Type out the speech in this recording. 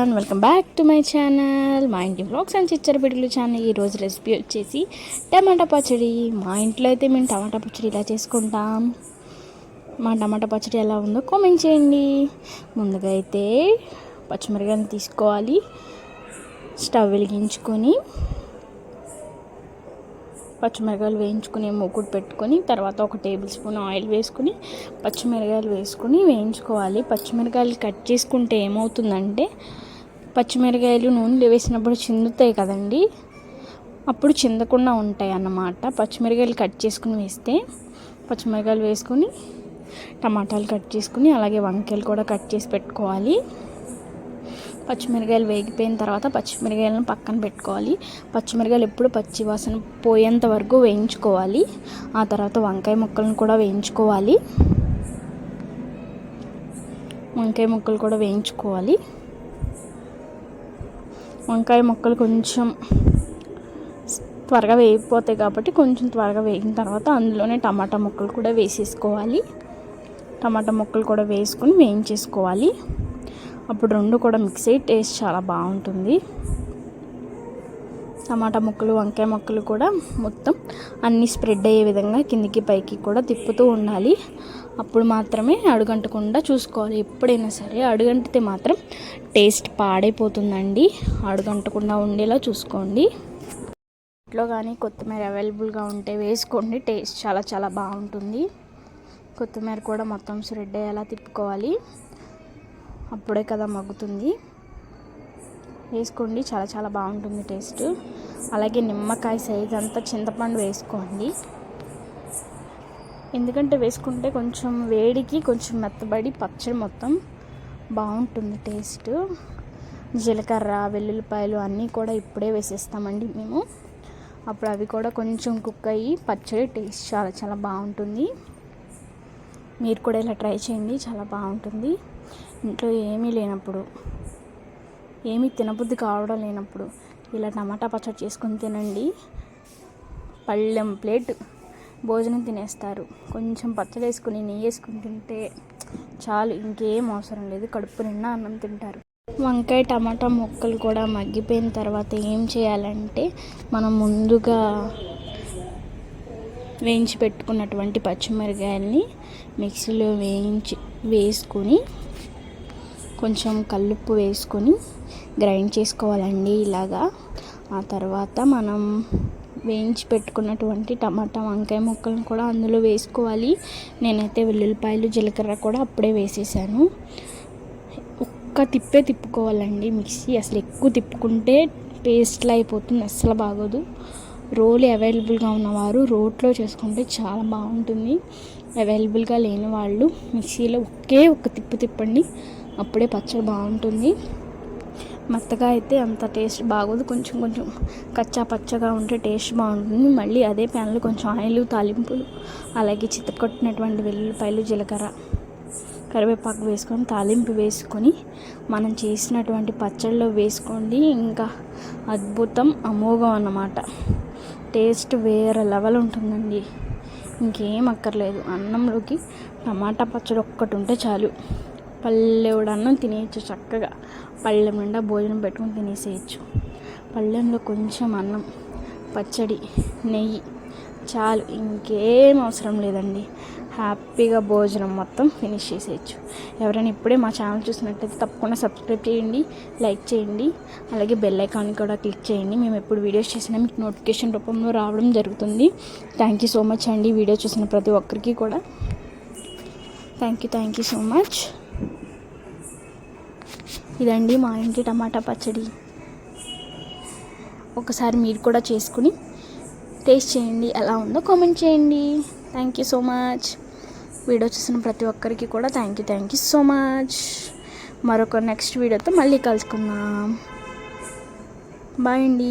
Everyone welcome back to my channel మా ఇంటి blogs and చిచ్చర బిడ్డలు ఛానల్ ఈరోజు రెసిపీ వచ్చేసి టమాటా పచ్చడి. మా ఇంట్లో అయితే మేము టమాటా పచ్చడి ఇలా చేసుకుంటాం. మా టమాటా పచ్చడి ఎలా ఉందో కామెంట్ చేయండి. ముందుగా అయితే పచ్చిమిరకాయలు తీసుకోవాలి. స్టవ్ వెలిగించుకొని పచ్చిమిరకాయలు వేయించుకుని మూకుడు పెట్టుకొని తర్వాత ఒక టేబుల్ స్పూన్ ఆయిల్ వేసుకుని పచ్చిమిరకాయలు వేసుకుని వేయించుకోవాలి. పచ్చిమిరకాయలు కట్ చేసుకుంటే ఏమవుతుందంటే పచ్చిమిరకాయలు నూనె వేసినప్పుడు చిందుతాయి కదండి. అప్పుడు చిందకుండా ఉంటాయి అన్నమాట. పచ్చిమిరకాయలు కట్ చేసుకుని వేస్తే పచ్చిమిరకాయలు వేసుకొని టమాటాలు కట్ చేసుకుని అలాగే వంకాయలు కూడా కట్ చేసి పెట్టుకోవాలి. పచ్చిమిరకాయలు వేగిపోయిన తర్వాత పచ్చిమిరకాయలను పక్కన పెట్టుకోవాలి. పచ్చిమిరకాయలు ఎప్పుడు పచ్చి వాసన పోయేంత వరకు వేయించుకోవాలి. ఆ తర్వాత వంకాయ ముక్కలను కూడా వేయించుకోవాలి. వంకాయ ముక్కలు కూడా వేయించుకోవాలి. వంకాయ ముక్కలు కొంచెం త్వరగా వేగిపోతాయి కాబట్టి కొంచెం త్వరగా వేగిన తర్వాత అందులోనే టమాటా ముక్కలు కూడా వేసేసుకోవాలి. టమాటా ముక్కలు కూడా వేసుకొని వేయించేసుకోవాలి. అప్పుడు రెండు కూడా మిక్స్ అయ్యి టేస్ట్ చాలా బాగుంటుంది. టమాటా ముక్కలు వంకాయ ముక్కలు కూడా మొత్తం అన్నీ స్ప్రెడ్ అయ్యే విధంగా కిందికి పైకి కూడా తిప్పుతూ ఉండాలి. అప్పుడు మాత్రమే అడుగంటకుండా చూసుకోవాలి. ఎప్పుడైనా సరే అడుగంటితే మాత్రం టేస్ట్ పాడైపోతుందండి. అడుగంటకుండా ఉండేలా చూసుకోండి. ఇంట్లో కానీ కొత్తిమీర అవైలబుల్గా ఉంటే వేసుకోండి. టేస్ట్ చాలా చాలా బాగుంటుంది. కొత్తిమీర కూడా మొత్తం స్ప్రెడ్ అయ్యేలా తిప్పుకోవాలి. అప్పుడే కదా మగ్గుతుంది. వేసుకోండి. చాలా చాలా బాగుంటుంది టేస్ట్. అలాగే నిమ్మకాయ సైజ్ అంతా చింతపండు వేసుకోండి. ఎందుకంటే వేసుకుంటే కొంచెం వేడికి కొంచెం మెత్తబడి పచ్చడి మొత్తం బాగుంటుంది టేస్ట్. జీలకర్ర వెల్లుల్లిపాయలు అన్నీ కూడా ఇప్పుడే వేసేస్తామండి మేము. అప్పుడు అవి కూడా కొంచెం కుక్ అయ్యి పచ్చడి టేస్ట్ చాలా చాలా బాగుంటుంది. మీరు కూడా ఇలా ట్రై చేయండి చాలా బాగుంటుంది. ఇంట్లో ఏమీ లేనప్పుడు ఏమీ తినబుద్ధి కావడం లేనప్పుడు ఇలా టమాటా పచ్చడి చేసుకొని తినండి. పళ్ళెం ప్లేట్. భోజనం తినేస్తారు. కొంచెం పచ్చడి వేసుకుని నెయ్యి వేసుకుని తింటే చాలు ఇంకేం అవసరం లేదు. కడుపు నిండా అన్నం తింటారు. వంకాయ టమాటా ముక్కలు కూడా మగ్గిపోయిన తర్వాత ఏం చేయాలంటే మనం ముందుగా వేయించి పెట్టుకున్నటువంటి పచ్చిమిరకాయల్ని మిక్సీలో వేయించి వేసుకొని కొంచెం కల్లుప్పు వేసుకొని గ్రైండ్ చేసుకోవాలండి ఇలాగా. ఆ తర్వాత మనం వేయించి పెట్టుకున్నటువంటి టమాటా వంకాయ ముక్కలను కూడా అందులో వేసుకోవాలి. నేనైతే వెల్లుల్లిపాయలు జీలకర్ర కూడా అప్పుడే వేసేసాను. ఒక్క తిప్పే తిప్పుకోవాలండి మిక్సీ. అసలు ఎక్కువ తిప్పుకుంటే పేస్ట్లా అయిపోతుంది అస్సలు బాగోదు. రోలు అవైలబుల్గా ఉన్నవారు రోట్లో చేసుకుంటే చాలా బాగుంటుంది. అవైలబుల్గా లేని వాళ్ళు మిక్సీలో ఒకే ఒక్క తిప్పు తిప్పండి అప్పుడే పచ్చడి బాగుంటుంది. మెత్తగా అయితే అంత టేస్ట్ బాగోదు. కొంచెం కొంచెం కచ్చా పచ్చగా ఉంటే టేస్ట్ బాగుంటుంది. మళ్ళీ అదే ప్యాన్లో కొంచెం ఆయిల్ తాలింపులు అలాగే చిత్తకొట్టినటువంటి వెల్లుల్లిపాయలు జీలకర్ర కరివేపాకు వేసుకొని తాలింపు వేసుకొని మనం చేసినటువంటి పచ్చళ్ళలో వేసుకోండి. ఇంకా అద్భుతం అమోఘం అన్నమాట. టేస్ట్ వేరే లెవెల్ ఉంటుందండి. ఇంకేం అక్కర్లేదు. అన్నంలోకి టమాటా పచ్చడి ఒక్కటి ఉంటే చాలు. పల్లెవుడు అన్నం తినేయచ్చు చక్కగా. పళ్ళెం నిండా భోజనం పెట్టుకుని తినేసేయచ్చు. పళ్ళెంలో కొంచెం అన్నం పచ్చడి నెయ్యి చాలు. ఇంకేం అవసరం లేదండి. హ్యాపీగా భోజనం మొత్తం ఫినిష్ చేసేయచ్చు. ఎవరైనా ఇప్పుడే మా ఛానల్ చూసినట్టయితే తప్పకుండా సబ్స్క్రైబ్ చేయండి లైక్ చేయండి. అలాగే బెల్ ఐకాన్ కూడా క్లిక్ చేయండి. మేము ఎప్పుడు వీడియోస్ చేసినా మీకు నోటిఫికేషన్ రూపంలో రావడం జరుగుతుంది. థ్యాంక్ యూ సో మచ్ అండి. వీడియో చూసిన ప్రతి ఒక్కరికి కూడా. Thank you thank you so much. ఇదండి మా ఇంటి టమాటా పచ్చడి. ఒకసారి మీరు కూడా చేసుకుని టేస్ట్ చేయండి ఎలా ఉందో కామెంట్ చేయండి. Thank you so much video చూసిన ప్రతి ఒక్కరికి కూడా thank you thank you so much మరొక నెక్స్ట్ వీడియోతో మళ్ళీ కలుసుకుందాం. బాయ్ అండి.